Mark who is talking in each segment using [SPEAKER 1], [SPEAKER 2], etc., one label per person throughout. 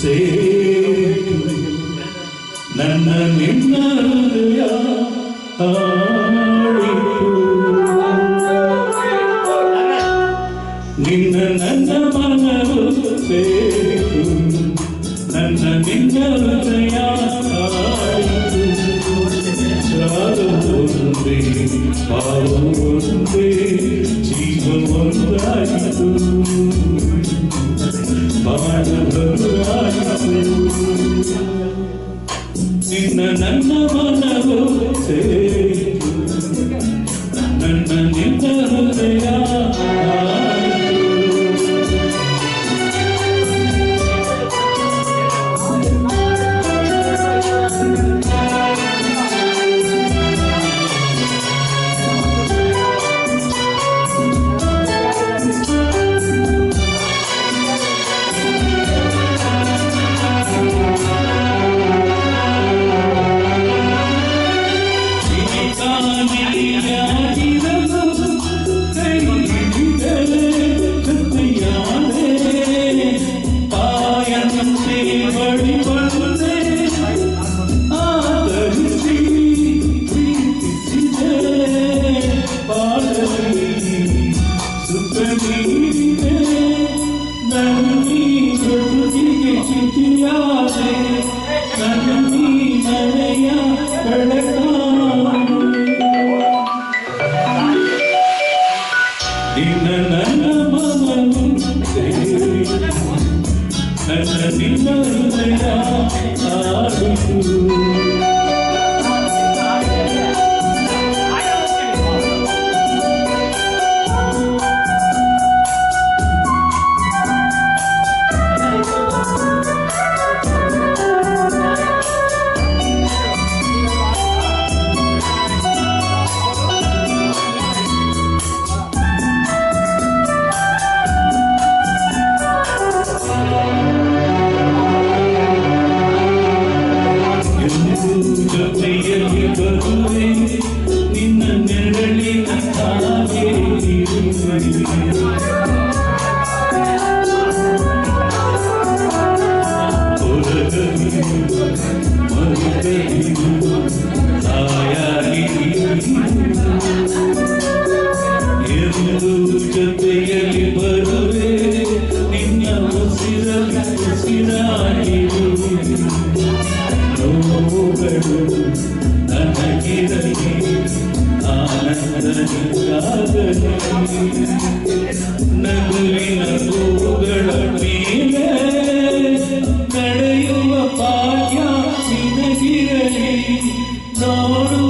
[SPEAKER 1] ಸೇರಿತು ನನ್ನ ನಿನ್ನ ಹೃದಯ ಹಾಡಿತು ನಿನ್ನ ನನ್ನ ಮನವು ಸೇರಿತು ನನ್ನ ನಿನ್ನ ಹೃದಯ ಹಾಡಿತು ಜಾಗವೊಂದೇ ಭಾವವೊಂದೇ ಜೀವವೊಂದಾಯಿತು ಬಾಳಬರುವಾಯಿತು ನಿನ್ನ ನನ್ನ ಮನವೋ ಸೇರಿತು ನಗುವಿನ ಹೂಗಳ ಮೇಲೆ ನಡೆಯುವ ಭಾಗ್ಯ ನಿನಗಿರಲಿ ನೋಡುವ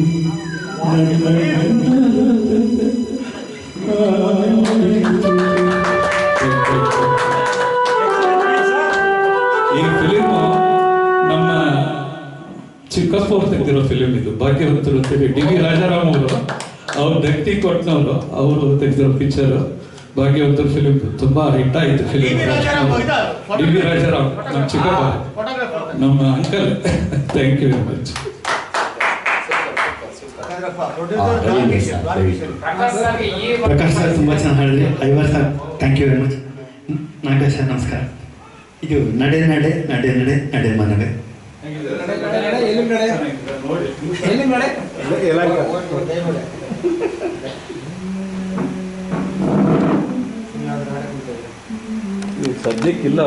[SPEAKER 2] ಈ ಫಿಲಿಮ್ ನಮ್ಮ ಚಿಕ್ಕಪ್ಪ ಅವ್ರು ತೆಗೆದಿರೋ ಫಿಲಿಮ್ ಇದು. ಭಾಗ್ಯವಂತರು ಅಂತೇಳಿ ಡಿ ವಿ ರಾಜಾರಾಮ್ ಅವರು ಅವ್ರು ದಕ್ತಿ ಕೊಟ್ಟನವರು ಅವರು ತೆಗೆದಿರೋ ಪಿಕ್ಚರ್ ಭಾಗ್ಯವಂತರು ಫಿಲಿಮ್ ತುಂಬಾ ಹಿಟ್ ಆಯ್ತು ಫಿಲಿಮ್ ಡಿ ವಿ ರಾಜಾರಾಮ್ ನಮ್ಮ ಚಿಕ್ಕಪ್ಪ ನಮ್ಮ uncle thank you very much
[SPEAKER 3] Prakash sir ತುಂಬ ಚೆನ್ನಾಗಿ ಹೇಳಿದ್ರಿ. Ivor sir thank you very much. Nagesh sir ನಮಸ್ಕಾರ. ಇದು ನಡೆ ನಡೆ ನಡೆ ನಡೆ ನಡೆ ಮನಡೆ
[SPEAKER 2] ಸದ್ಯಕ್ಕಿಲ್ಲ